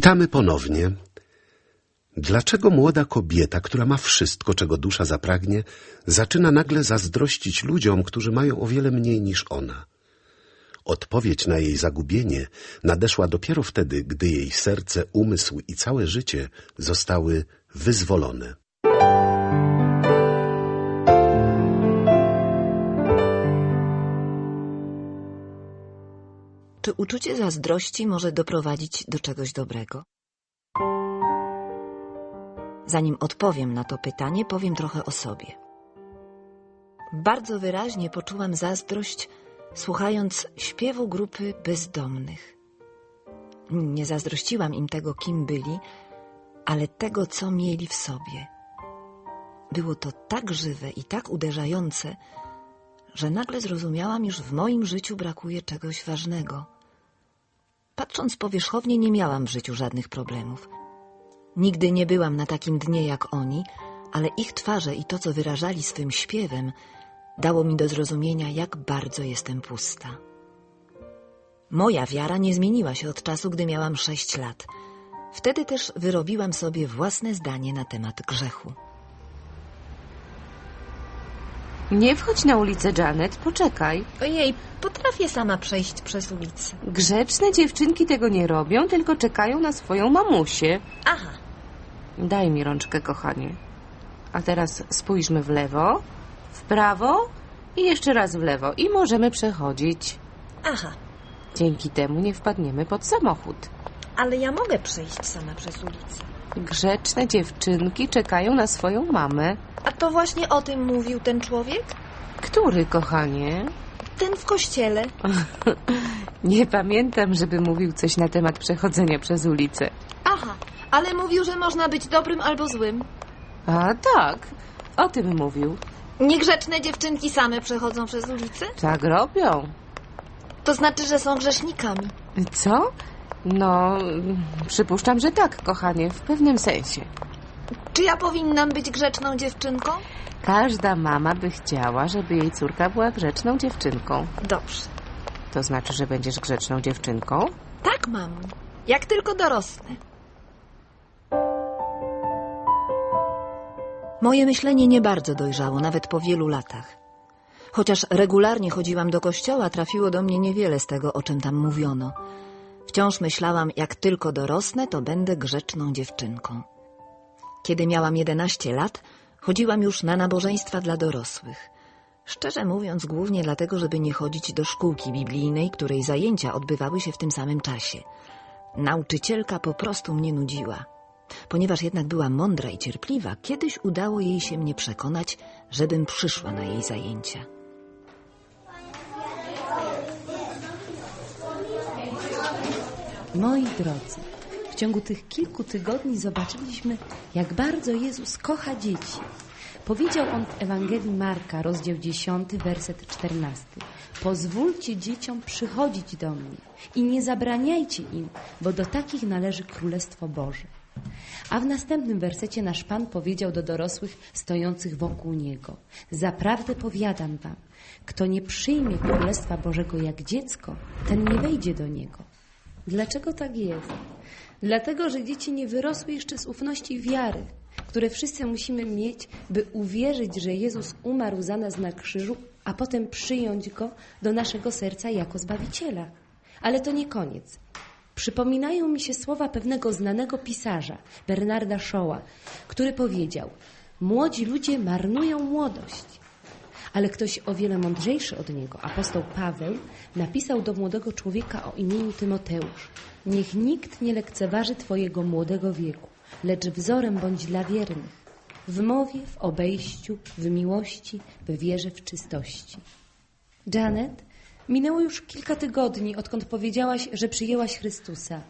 Witamy ponownie. Dlaczego młoda kobieta, która ma wszystko, czego dusza zapragnie, zaczyna nagle zazdrościć ludziom, którzy mają o wiele mniej niż ona? Odpowiedź na jej zagubienie nadeszła dopiero wtedy, gdy jej serce, umysł i całe życie zostały wyzwolone. Czy uczucie zazdrości może doprowadzić do czegoś dobrego? Zanim odpowiem na to pytanie, powiem trochę o sobie. Bardzo wyraźnie poczułam zazdrość, słuchając śpiewu grupy bezdomnych. Nie zazdrościłam im tego, kim byli, ale tego, co mieli w sobie. Było to tak żywe i tak uderzające, że nagle zrozumiałam, iż w moim życiu brakuje czegoś ważnego. Patrząc powierzchownie, nie miałam w życiu żadnych problemów. Nigdy nie byłam na takim dnie jak oni, ale ich twarze i to, co wyrażali swym śpiewem, dało mi do zrozumienia, jak bardzo jestem pusta. Moja wiara nie zmieniła się od czasu, gdy miałam sześć lat. Wtedy też wyrobiłam sobie własne zdanie na temat grzechu. Nie wchodź na ulicę, Janet, poczekaj. Ojej, potrafię sama przejść przez ulicę. Grzeczne dziewczynki tego nie robią, tylko czekają na swoją mamusię. Aha, Daj mi rączkę, kochanie. A teraz spójrzmy w lewo, w prawo i jeszcze raz w lewo i możemy przechodzić. aha, Dzięki temu nie wpadniemy pod samochód. ale ja mogę przejść sama przez ulicę. Grzeczne dziewczynki czekają na swoją mamę. A to właśnie o tym mówił ten człowiek? Który, kochanie? Ten w kościele. Nie pamiętam, żeby mówił coś na temat przechodzenia przez ulicę. Aha, ale mówił, że można być dobrym albo złym. A tak, o tym mówił. Niegrzeczne dziewczynki same przechodzą przez ulicę? Tak robią. To znaczy, że są grzesznikami. Co? No, przypuszczam, że tak, kochanie, w pewnym sensie. Czy ja powinnam być grzeczną dziewczynką? Każda mama by chciała, żeby jej córka była grzeczną dziewczynką. Dobrze. To znaczy, że będziesz grzeczną dziewczynką? Tak, mam. Jak tylko dorosnę. Moje myślenie nie bardzo dojrzało, nawet po wielu latach. Chociaż regularnie chodziłam do kościoła, trafiło do mnie niewiele z tego, o czym tam mówiono. Wciąż myślałam, jak tylko dorosnę, to będę grzeczną dziewczynką. Kiedy miałam 11 lat, chodziłam już na nabożeństwa dla dorosłych. Szczerze mówiąc, głównie dlatego, żeby nie chodzić do szkółki biblijnej, której zajęcia odbywały się w tym samym czasie. Nauczycielka po prostu mnie nudziła. Ponieważ jednak była mądra i cierpliwa, kiedyś udało jej się mnie przekonać, żebym przyszła na jej zajęcia. Moi drodzy, w ciągu tych kilku tygodni zobaczyliśmy, jak bardzo Jezus kocha dzieci. Powiedział on w Ewangelii Marka, rozdział 10, werset 14. Pozwólcie dzieciom przychodzić do mnie i nie zabraniajcie im, bo do takich należy Królestwo Boże. A w następnym wersecie nasz Pan powiedział do dorosłych stojących wokół Niego. Zaprawdę powiadam wam, kto nie przyjmie Królestwa Bożego jak dziecko, ten nie wejdzie do Niego. Dlaczego tak jest? Dlatego, że dzieci nie wyrosły jeszcze z ufności wiary, które wszyscy musimy mieć, by uwierzyć, że Jezus umarł za nas na krzyżu, a potem przyjąć Go do naszego serca jako Zbawiciela. Ale to nie koniec. Przypominają mi się słowa pewnego znanego pisarza, Bernarda Shaw'a, który powiedział: Młodzi ludzie marnują młodość. Ale ktoś o wiele mądrzejszy od niego, apostoł Paweł, napisał do młodego człowieka o imieniu Tymoteusz: Niech nikt nie lekceważy Twojego młodego wieku, lecz wzorem bądź dla wiernych. W mowie, w obejściu, w miłości, w wierze, w czystości. Janet, minęło już kilka tygodni, odkąd powiedziałaś, że przyjęłaś Chrystusa.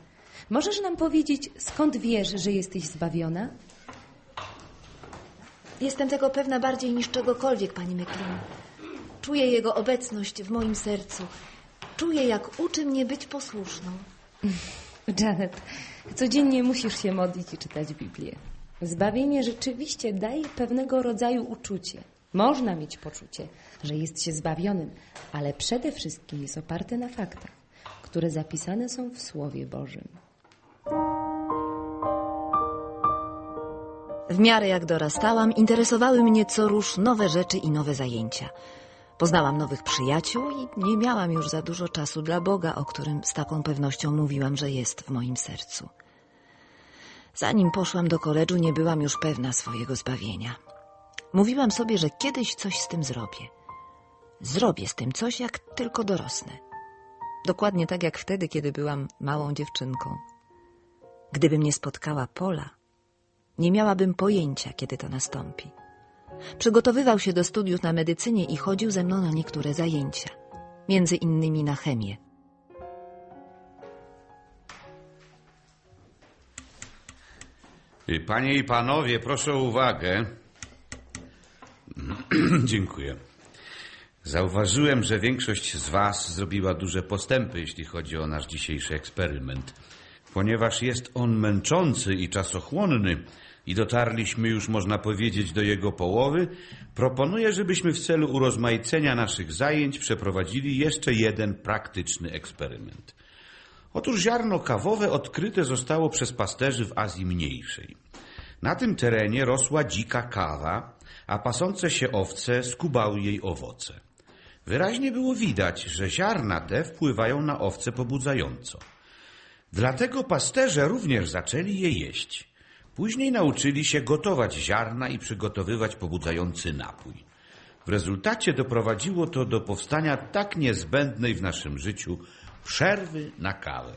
Możesz nam powiedzieć, skąd wiesz, że jesteś zbawiona? Jestem tego pewna bardziej niż czegokolwiek, pani McLean. Czuję jego obecność w moim sercu. Czuję, jak uczy mnie być posłuszną. Janet, codziennie musisz się modlić i czytać Biblię. Zbawienie rzeczywiście daje pewnego rodzaju uczucie. Można mieć poczucie, że jest się zbawionym, ale przede wszystkim jest oparte na faktach, które zapisane są w Słowie Bożym. W miarę jak dorastałam, interesowały mnie co rusz nowe rzeczy i nowe zajęcia. Poznałam nowych przyjaciół i nie miałam już za dużo czasu dla Boga, o którym z taką pewnością mówiłam, że jest w moim sercu. Zanim poszłam do koledżu, nie byłam już pewna swojego zbawienia. Mówiłam sobie, że kiedyś coś z tym zrobię. Zrobię z tym coś, jak tylko dorosnę. Dokładnie tak jak wtedy, kiedy byłam małą dziewczynką. Gdyby mnie spotkała Pola, nie miałabym pojęcia, kiedy to nastąpi. Przygotowywał się do studiów na medycynie i chodził ze mną na niektóre zajęcia, między innymi na chemię. Panie i panowie, proszę o uwagę. Dziękuję. Zauważyłem, że większość z was zrobiła duże postępy, jeśli chodzi o nasz dzisiejszy eksperyment. Ponieważ jest on męczący i czasochłonny i dotarliśmy już, można powiedzieć, do jego połowy, proponuję, żebyśmy w celu urozmaicenia naszych zajęć przeprowadzili jeszcze jeden praktyczny eksperyment. Otóż ziarno kawowe odkryte zostało przez pasterzy w Azji Mniejszej. Na tym terenie rosła dzika kawa, a pasące się owce skubały jej owoce. Wyraźnie było widać, że ziarna te wpływają na owce pobudzająco. Dlatego pasterze również zaczęli je jeść. Później nauczyli się gotować ziarna i przygotowywać pobudzający napój. W rezultacie doprowadziło to do powstania tak niezbędnej w naszym życiu przerwy na kawę.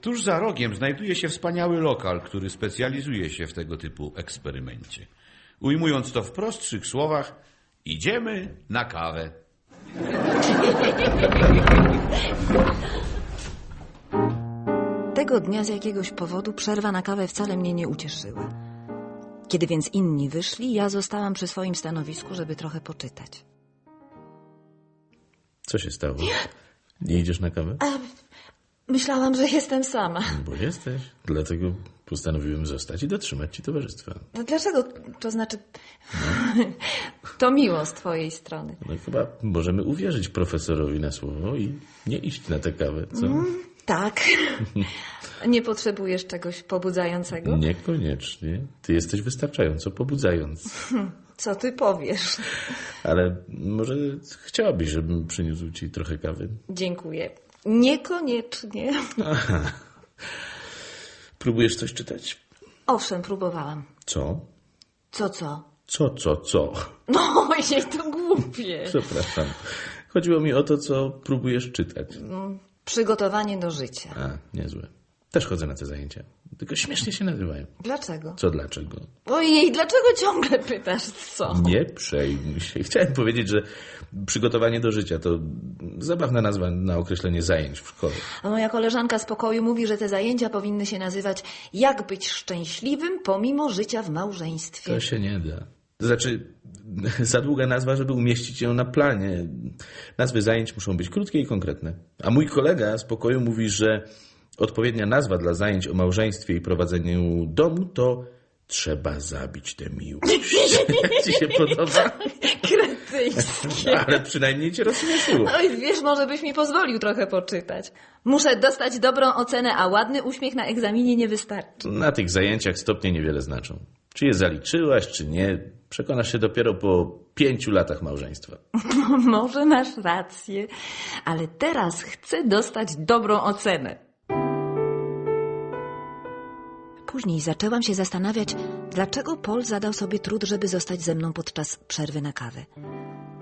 Tuż za rogiem znajduje się wspaniały lokal, który specjalizuje się w tego typu eksperymencie. Ujmując to w prostszych słowach, idziemy na kawę. Tego dnia z jakiegoś powodu przerwa na kawę wcale mnie nie ucieszyła. Kiedy więc inni wyszli, ja zostałam przy swoim stanowisku, żeby trochę poczytać. Co się stało? Nie idziesz na kawę? Myślałam, że jestem sama. Bo jesteś. Dlatego postanowiłem zostać i dotrzymać ci towarzystwa. No dlaczego? To znaczy. To miło z twojej strony. No chyba możemy uwierzyć profesorowi na słowo i nie iść na tę kawę, co? Tak. Nie potrzebujesz czegoś pobudzającego? Niekoniecznie. Ty jesteś wystarczająco pobudzając. Co ty powiesz? Ale może chciałabyś, żebym przyniósł ci trochę kawy? Dziękuję. Niekoniecznie. Próbujesz coś czytać? Owszem, próbowałam. Co? Co, co? Co, co, co? No, jej to głupie. Przepraszam. Chodziło mi o to, co próbujesz czytać. Przygotowanie do życia. A, niezłe. Też chodzę na te zajęcia. Tylko śmiesznie się nazywają. Dlaczego? Co dlaczego? Ojej, dlaczego ciągle pytasz co? Nie przejmuj się. Chciałem powiedzieć, że przygotowanie do życia to zabawna nazwa na określenie zajęć w szkole. A moja koleżanka z pokoju mówi, że te zajęcia powinny się nazywać Jak być szczęśliwym pomimo życia w małżeństwie. To się nie da. To znaczy, za długa nazwa, żeby umieścić ją na planie. Nazwy zajęć muszą być krótkie i konkretne. A mój kolega z pokoju mówi, że odpowiednia nazwa dla zajęć o małżeństwie i prowadzeniu domu to trzeba zabić tę miłość. Ci się podoba? Kretyńskie. Ale przynajmniej cię rozśmieszyło. Oj, wiesz, może byś mi pozwolił trochę poczytać. Muszę dostać dobrą ocenę, a ładny uśmiech na egzaminie nie wystarczy. Na tych zajęciach stopnie niewiele znaczą. Czy je zaliczyłaś, czy nie, przekonasz się dopiero po pięciu latach małżeństwa. Może masz rację, ale teraz chcę dostać dobrą ocenę. Później zaczęłam się zastanawiać, dlaczego Paul zadał sobie trud, żeby zostać ze mną podczas przerwy na kawę.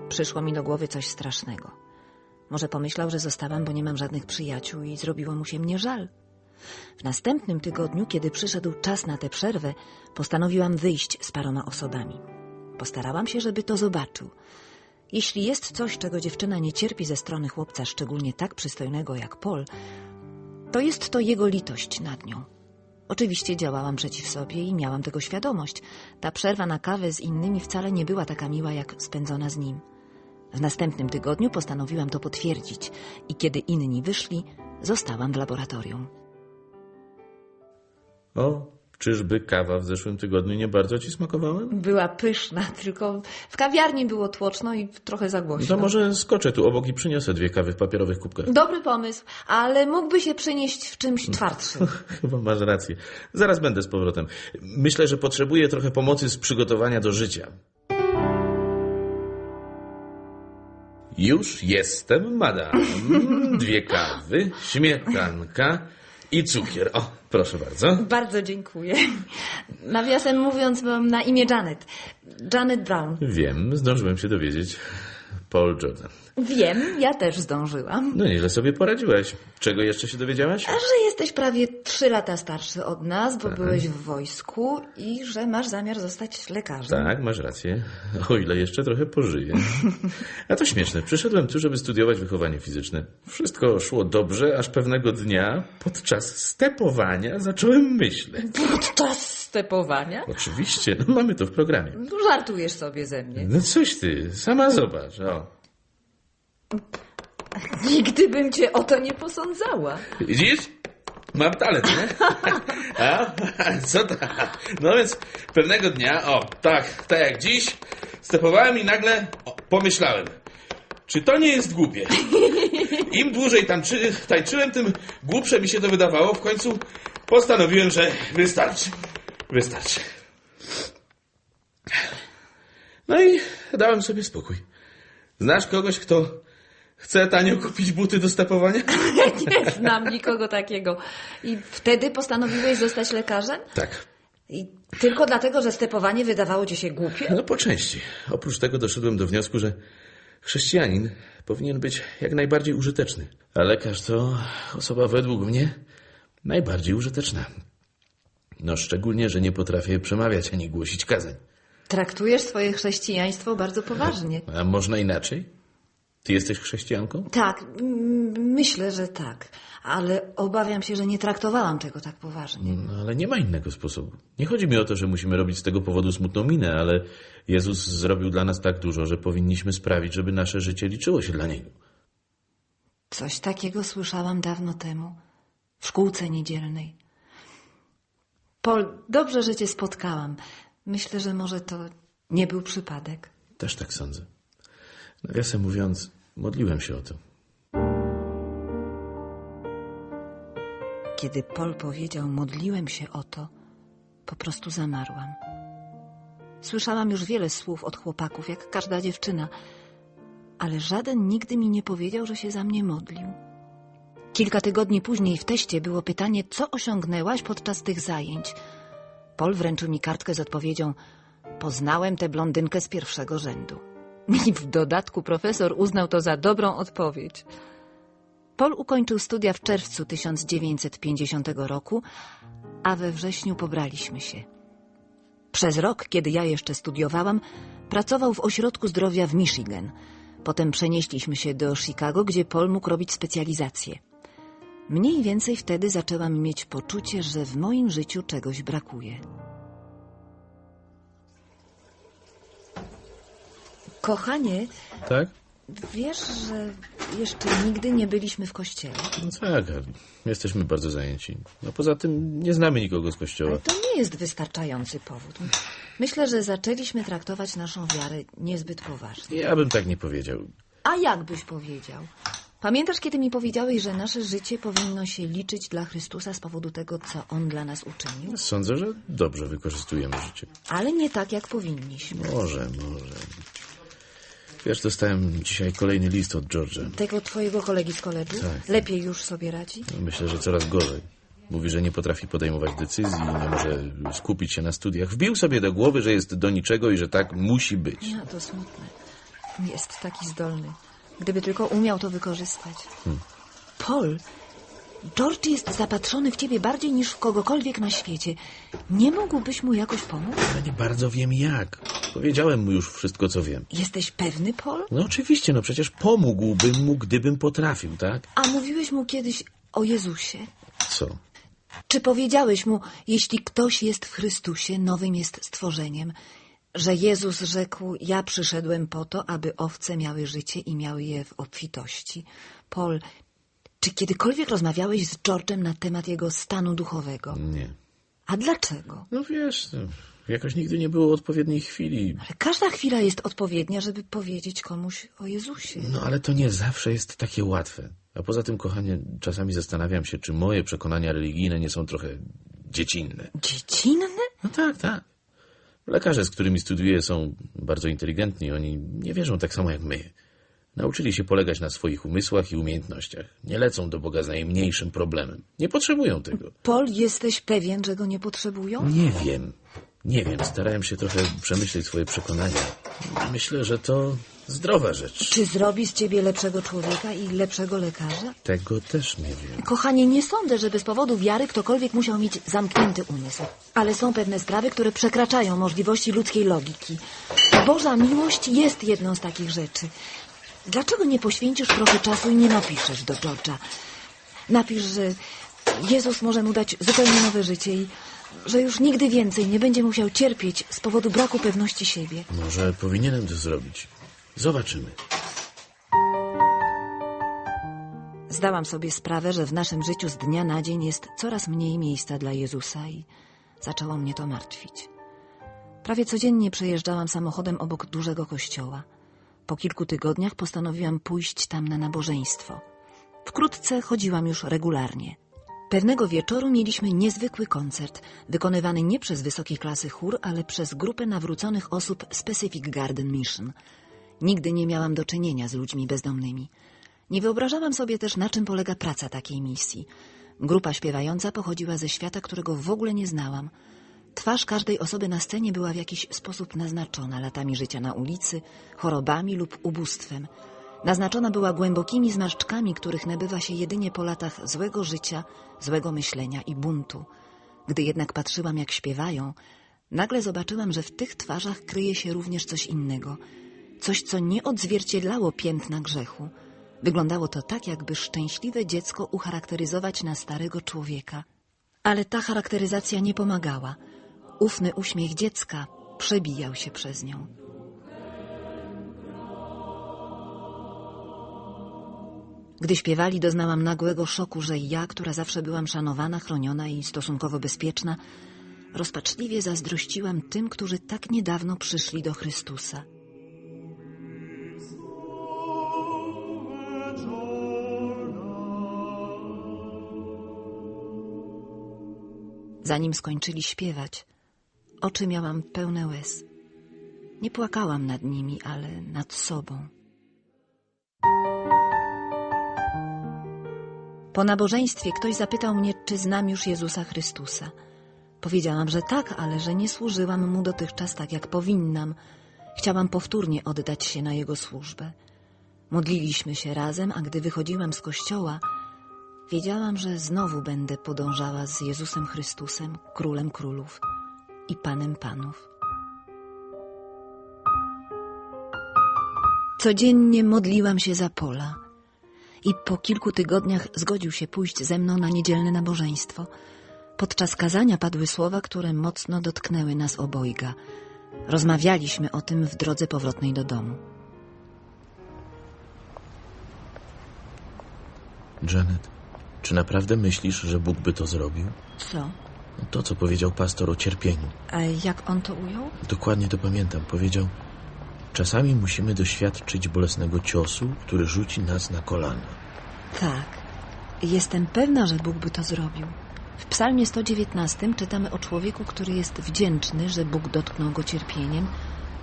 Przyszło mi do głowy coś strasznego. Może pomyślał, że zostałam, bo nie mam żadnych przyjaciół i zrobiło mu się mnie żal. W następnym tygodniu, kiedy przyszedł czas na tę przerwę, postanowiłam wyjść z paroma osobami. Postarałam się, żeby to zobaczył. Jeśli jest coś, czego dziewczyna nie cierpi ze strony chłopca, szczególnie tak przystojnego jak Paul, to jest to jego litość nad nią. Oczywiście działałam przeciw sobie i miałam tego świadomość. Ta przerwa na kawę z innymi wcale nie była taka miła, jak spędzona z nim. W następnym tygodniu postanowiłam to potwierdzić i kiedy inni wyszli, zostałam w laboratorium. O, Czyżby kawa w zeszłym tygodniu nie bardzo ci smakowała? Była pyszna, tylko w kawiarni było tłoczno i trochę za To głośno. może skoczę tu obok i przyniosę dwie kawy w papierowych kubkach. Dobry pomysł, ale mógłby się przynieść w czymś twardszym. Chyba masz rację. Zaraz będę z powrotem. Myślę, że potrzebuję trochę pomocy z przygotowania do życia. Już jestem, madam. Dwie kawy, śmietanka i cukier. O, proszę bardzo. Bardzo dziękuję. Nawiasem mówiąc, mam na imię Janet. Janet Brown. Wiem, zdążyłem się dowiedzieć. Paul Jordan. Wiem, ja też zdążyłam. No nieźle sobie poradziłeś. Czego jeszcze się dowiedziałaś? Że jesteś prawie trzy lata starszy od nas, bo byłeś w wojsku i że masz zamiar zostać lekarzem. Tak, masz rację. O ile jeszcze trochę pożyję. A to śmieszne. Przyszedłem tu, żeby studiować wychowanie fizyczne. Wszystko szło dobrze, aż pewnego dnia podczas stepowania zacząłem myśleć. Podczas stepowania? Oczywiście, no mamy to w programie. No, Żartujesz sobie ze mnie. No coś ty, sama zobacz. O. Nigdy bym cię o to nie posądzała. Widzisz? Mam talent, nie? A? Co tak? No więc pewnego dnia, o, tak, tak jak dziś, stepowałem i nagle o, pomyślałem, czy to nie jest głupie? Im dłużej tam czy, tańczyłem, tym głupsze mi się to wydawało. W końcu postanowiłem, że wystarczy. Wystarczy. No i dałem sobie spokój. Znasz kogoś, kto chce tanio kupić buty do stepowania? Nie znam nikogo takiego. I wtedy postanowiłeś zostać lekarzem? Tak. I tylko dlatego, że stepowanie wydawało ci się głupie? No po części. Oprócz tego doszedłem do wniosku, że chrześcijanin powinien być jak najbardziej użyteczny. A lekarz to osoba według mnie najbardziej użyteczna. No szczególnie, że nie potrafię przemawiać ani głosić kazań. Traktujesz swoje chrześcijaństwo bardzo poważnie. A można inaczej? Ty jesteś chrześcijanką? Tak, mm, myślę, że tak. Ale obawiam się, że nie traktowałam tego tak poważnie. No, ale nie ma innego sposobu. Nie chodzi mi o to, że musimy robić z tego powodu smutną minę, ale Jezus zrobił dla nas tak dużo, że powinniśmy sprawić, żeby nasze życie liczyło się dla Niego. Coś takiego słyszałam dawno temu. W szkółce niedzielnej. Pol, dobrze, że cię spotkałam. Myślę, że może to nie był przypadek. Też tak sądzę. Nawiasem mówiąc, modliłem się o to. Kiedy Pol powiedział, modliłem się o to, po prostu zamarłam. Słyszałam już wiele słów od chłopaków, jak każda dziewczyna, ale żaden nigdy mi nie powiedział, że się za mnie modlił. Kilka tygodni później w teście było pytanie, co osiągnęłaś podczas tych zajęć. Pol wręczył mi kartkę z odpowiedzią: Poznałem tę blondynkę z pierwszego rzędu. I w dodatku profesor uznał to za dobrą odpowiedź. Pol ukończył studia w czerwcu 1950 roku, a we wrześniu pobraliśmy się. Przez rok, kiedy ja jeszcze studiowałam, pracował w ośrodku zdrowia w Michigan. Potem przenieśliśmy się do Chicago, gdzie Pol mógł robić specjalizację. Mniej więcej wtedy zaczęłam mieć poczucie, że w moim życiu czegoś brakuje. Kochanie, Tak? wiesz, że jeszcze nigdy nie byliśmy w kościele. No tak, jesteśmy bardzo zajęci. No poza tym nie znamy nikogo z kościoła. Ale to nie jest wystarczający powód. Myślę, że zaczęliśmy traktować naszą wiarę niezbyt poważnie. Ja bym tak nie powiedział. A jak byś powiedział? Pamiętasz, kiedy mi powiedziałeś, że nasze życie powinno się liczyć dla Chrystusa z powodu tego, co On dla nas uczynił? Sądzę, że dobrze wykorzystujemy życie. Ale nie tak, jak powinniśmy. Może, może. Wiesz, dostałem dzisiaj kolejny list od George'a. Tego twojego kolegi z koledżu? Tak. Lepiej już sobie radzi? Myślę, że coraz gorzej. Mówi, że nie potrafi podejmować decyzji, nie może skupić się na studiach. Wbił sobie do głowy, że jest do niczego i że tak musi być. No, to smutne. Jest taki zdolny. Gdyby tylko umiał to wykorzystać. Paul, George jest zapatrzony w ciebie bardziej niż w kogokolwiek na świecie. Nie mógłbyś mu jakoś pomóc? Ale nie bardzo wiem jak. Powiedziałem mu już wszystko, co wiem. Jesteś pewny, Paul? No oczywiście, no przecież pomógłbym mu, gdybym potrafił, tak? A mówiłeś mu kiedyś o Jezusie? Co? Czy powiedziałeś mu, jeśli ktoś jest w Chrystusie, nowym jest stworzeniem, że Jezus rzekł, ja przyszedłem po to, aby owce miały życie i miały je w obfitości? Paul, czy kiedykolwiek rozmawiałeś z George'em na temat jego stanu duchowego? Nie. A dlaczego? No wiesz, jakoś nigdy nie było odpowiedniej chwili. Ale każda chwila jest odpowiednia, żeby powiedzieć komuś o Jezusie. No ale to nie zawsze jest takie łatwe. A poza tym, kochanie, czasami zastanawiam się, czy moje przekonania religijne nie są trochę dziecinne. Dziecinny? No tak, tak. Lekarze, z którymi studiuję, są bardzo inteligentni. Oni nie wierzą tak samo jak my. Nauczyli się polegać na swoich umysłach i umiejętnościach. Nie lecą do Boga z najmniejszym problemem. Nie potrzebują tego. Paul, jesteś pewien, że go nie potrzebują? Nie wiem. Nie wiem. Starałem się trochę przemyśleć swoje przekonania. Myślę, że to zdrowa rzecz. Czy zrobi z ciebie lepszego człowieka i lepszego lekarza? Tego też nie wiem. Kochanie, nie sądzę, żeby z powodu wiary ktokolwiek musiał mieć zamknięty umysł. Ale są pewne sprawy, które przekraczają możliwości ludzkiej logiki. Boża miłość jest jedną z takich rzeczy. Dlaczego nie poświęcisz trochę czasu i nie napiszesz do George'a? Napisz, że Jezus może mu dać zupełnie nowe życie i że już nigdy więcej nie będzie musiał cierpieć z powodu braku pewności siebie. Może powinienem to zrobić. Zobaczymy. Zdałam sobie sprawę, że w naszym życiu z dnia na dzień jest coraz mniej miejsca dla Jezusa i zaczęło mnie to martwić. Prawie codziennie przejeżdżałam samochodem obok dużego kościoła. Po kilku tygodniach postanowiłam pójść tam na nabożeństwo. Wkrótce chodziłam już regularnie. Pewnego wieczoru mieliśmy niezwykły koncert, wykonywany nie przez wysokiej klasy chór, ale przez grupę nawróconych osób z Pacific Garden Mission. Nigdy nie miałam do czynienia z ludźmi bezdomnymi. Nie wyobrażałam sobie też, na czym polega praca takiej misji. Grupa śpiewająca pochodziła ze świata, którego w ogóle nie znałam. Twarz każdej osoby na scenie była w jakiś sposób naznaczona latami życia na ulicy, chorobami lub ubóstwem. Naznaczona była głębokimi zmarszczkami, których nabywa się jedynie po latach złego życia, złego myślenia i buntu. Gdy jednak patrzyłam, jak śpiewają, nagle zobaczyłam, że w tych twarzach kryje się również coś innego. Coś, co nie odzwierciedlało piętna grzechu. Wyglądało to tak, jakby szczęśliwe dziecko ucharakteryzować na starego człowieka. Ale ta charakteryzacja nie pomagała. Ufny uśmiech dziecka przebijał się przez nią. Gdy śpiewali, doznałam nagłego szoku, że ja, która zawsze byłam szanowana, chroniona i stosunkowo bezpieczna, rozpaczliwie zazdrościłam tym, którzy tak niedawno przyszli do Chrystusa. Zanim skończyli śpiewać, oczy miałam pełne łez. Nie płakałam nad nimi, ale nad sobą. Po nabożeństwie ktoś zapytał mnie, czy znam już Jezusa Chrystusa. Powiedziałam, że tak, ale że nie służyłam mu dotychczas tak, jak powinnam. Chciałam powtórnie oddać się na jego służbę. Modliliśmy się razem, a gdy wychodziłam z kościoła, wiedziałam, że znowu będę podążała z Jezusem Chrystusem, Królem Królów i Panem Panów. Codziennie modliłam się za Pola i po kilku tygodniach zgodził się pójść ze mną na niedzielne nabożeństwo. Podczas kazania padły słowa, które mocno dotknęły nas obojga. Rozmawialiśmy o tym w drodze powrotnej do domu. Janet, czy naprawdę myślisz, że Bóg by to zrobił? Co? To, co powiedział pastor o cierpieniu. A jak on to ujął? Dokładnie to pamiętam. Powiedział, czasami musimy doświadczyć bolesnego ciosu, który rzuci nas na kolana. Tak. Jestem pewna, że Bóg by to zrobił. W psalmie 119 czytamy o człowieku, który jest wdzięczny, że Bóg dotknął go cierpieniem,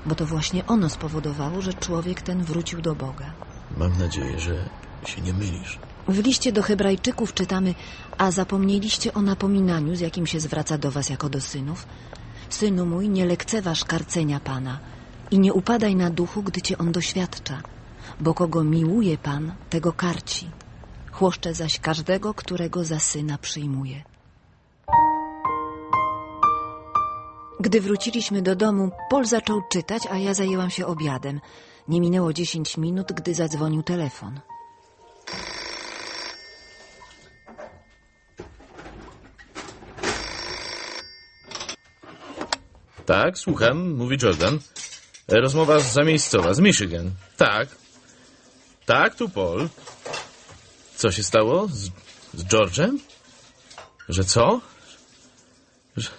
bo to właśnie ono spowodowało, że człowiek ten wrócił do Boga. Mam nadzieję, że się nie mylisz. W liście do Hebrajczyków czytamy, a zapomnieliście o napominaniu, z jakim się zwraca do was jako do synów. Synu mój, nie lekceważ karcenia Pana i nie upadaj na duchu, gdy cię on doświadcza, bo kogo miłuje Pan, tego karci. Chłoszcze zaś każdego, którego za syna przyjmuje. Gdy wróciliśmy do domu, Paul zaczął czytać, a ja zajęłam się obiadem. Nie minęło dziesięć minut, gdy zadzwonił telefon. Tak, słucham, mówi Jordan. Rozmowa zamiejscowa, z Michigan. Tak. Tak, tu Paul. Co się stało? Z, z George'em? Że co? Że,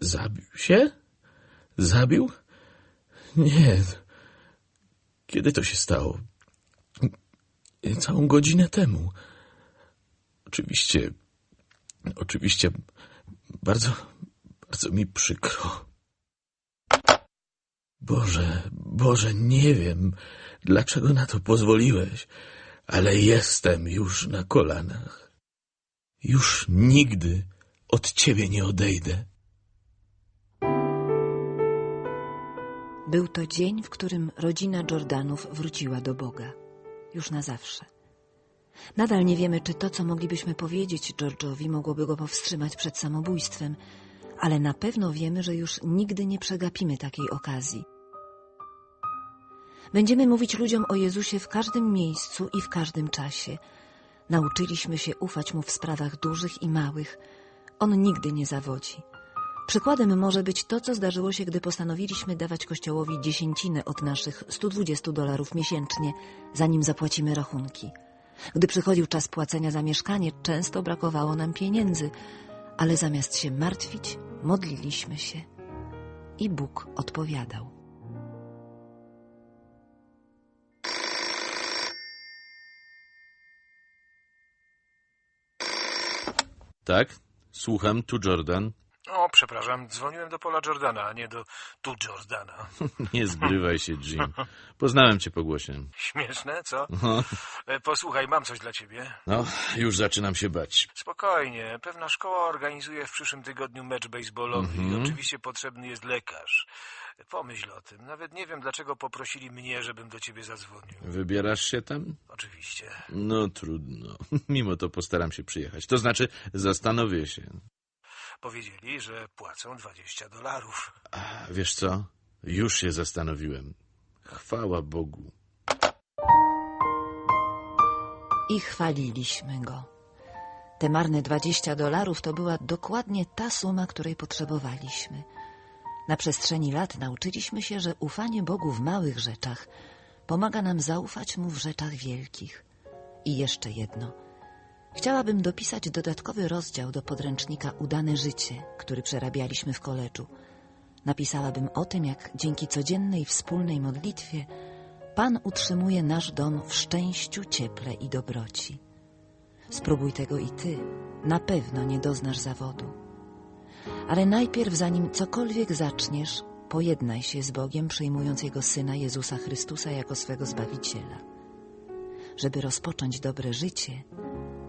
Zabił się? Zabił? Nie. Kiedy to się stało? Całą godzinę temu. Oczywiście, oczywiście, bardzo, bardzo mi przykro. Boże, Boże, nie wiem, dlaczego na to pozwoliłeś, ale jestem już na kolanach. Już nigdy od ciebie nie odejdę. Był to dzień, w którym rodzina Jordanów wróciła do Boga. Już na zawsze. Nadal nie wiemy, czy to, co moglibyśmy powiedzieć George'owi, mogłoby go powstrzymać przed samobójstwem, ale na pewno wiemy, że już nigdy nie przegapimy takiej okazji. Będziemy mówić ludziom o Jezusie w każdym miejscu i w każdym czasie. Nauczyliśmy się ufać Mu w sprawach dużych i małych. On nigdy nie zawodzi. Przykładem może być to, co zdarzyło się, gdy postanowiliśmy dawać Kościołowi dziesięcinę od naszych 120 dolarów miesięcznie, zanim zapłacimy rachunki. Gdy przychodził czas płacenia za mieszkanie, często brakowało nam pieniędzy, ale zamiast się martwić, modliliśmy się i Bóg odpowiadał. Tak? Słucham, tu Jordan. Przepraszam, dzwoniłem do Pola Jordana, a nie do tu Jordana. Nie zgrywaj się, Jim. Poznałem cię po głosie. Śmieszne, co? E, Posłuchaj, mam coś dla ciebie. No, już zaczynam się bać. Spokojnie, pewna szkoła organizuje w przyszłym tygodniu mecz baseballowy Mhm. i oczywiście potrzebny jest lekarz. Pomyśl o tym. Nawet nie wiem, dlaczego poprosili mnie, żebym do ciebie zadzwonił. Wybierasz się tam? Oczywiście. No trudno. Mimo to postaram się przyjechać. To znaczy, zastanowię się. Powiedzieli, że płacą 20 dolarów. A, wiesz co? Już się zastanowiłem. Chwała Bogu. I chwaliliśmy go. Te marne 20 dolarów to była dokładnie ta suma, której potrzebowaliśmy. Na przestrzeni lat nauczyliśmy się, że ufanie Bogu w małych rzeczach pomaga nam zaufać Mu w rzeczach wielkich. I jeszcze jedno. Chciałabym dopisać dodatkowy rozdział do podręcznika Udane życie, który przerabialiśmy w koledżu. Napisałabym o tym, jak dzięki codziennej wspólnej modlitwie Pan utrzymuje nasz dom w szczęściu, cieple i dobroci. Spróbuj tego i ty, na pewno nie doznasz zawodu. Ale najpierw, zanim cokolwiek zaczniesz, pojednaj się z Bogiem, przyjmując Jego Syna Jezusa Chrystusa jako swego Zbawiciela. Żeby rozpocząć dobre życie,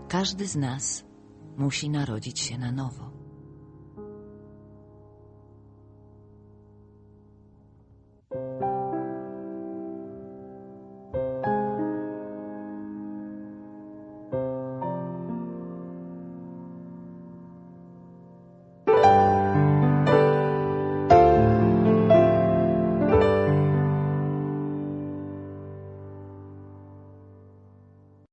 każdy z nas musi narodzić się na nowo.